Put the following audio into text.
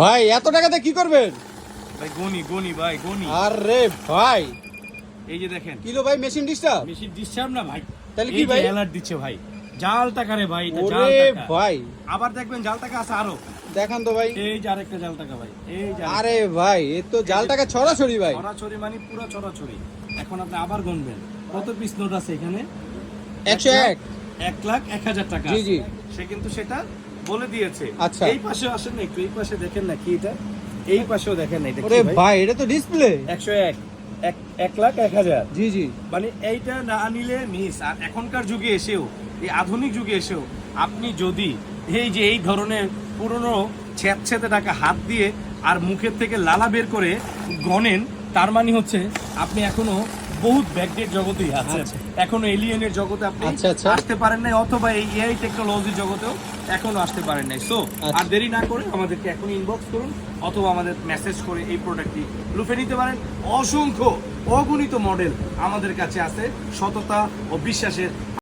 ভাই এত টাকাতে কি করবেন? ভাই গনি গনি ভাই গনি আরে ভাই। এই যে দেখেন। কিলো ভাই মেশিন ডিস্টার্ব মেশিন ডিসচার্জ না ভাই। তাহলে কি ভাই? অ্যালার্ট দিচ্ছে ভাই। জাল টাকা রে ভাই এটা জাল টাকা। ভাই। আবার দেখবেন জাল টাকা আছে আরও। দেখান তো ভাই। এই যে আরেকটা জাল টাকা ভাই এই যে আরে ভাই এ তো জাল টাকা ছড়াছড়ি ভাই। ছড়াছড়ি মানে পুরো ছড়াছড়ি। এখন আপনি আবার গুনবেন। কত পিস নোট আছে এখানে? একশো এক। এক লাখ এক হাজার টাকা জি, জি। সে কিন্তু সেটা বলে দিয়েছে। আচ্ছা। এই পাশে আসেন না একটু এই পাশে দেখেন না কি এটা? এই পাশেও দেখেন না এটা ওরে ভাই? এটা তো ডিসপ্লে এক লাখ এক হাজার। জি জি। মানে এইটা না নিলে মিস আর এখনকার যুগে এসেও এই আধুনিক যুগে এসেও আপনি যদি এই যে এই ধরনের পুরনো ছ্যাঁতছ্যাঁতে টাকা হাত দিয়ে আর মুখের থেকে লালা বের করে গনেন তার মানে হচ্ছে আপনি এখনও বহুত ব্যাকডেট জগতেই আছে আচ্ছা। এখনও এলিয়েনের জগতে আপনি আচ্ছা, আচ্ছা। আসতে পারেন নাই অথবা এই এআই টেকনোলজি জগতেও এখনও আসতে পারেন নাই সো। আর দেরি না করে আমাদেরকে এখন ইনবক্স করুন অথবা আমাদের মেসেজ করে এই প্রোডাক্টটি লুফে নিতে পারেন অসংখ্য অগণিত মডেল আমাদের কাছে আছে সততা ও বিশ্বাসের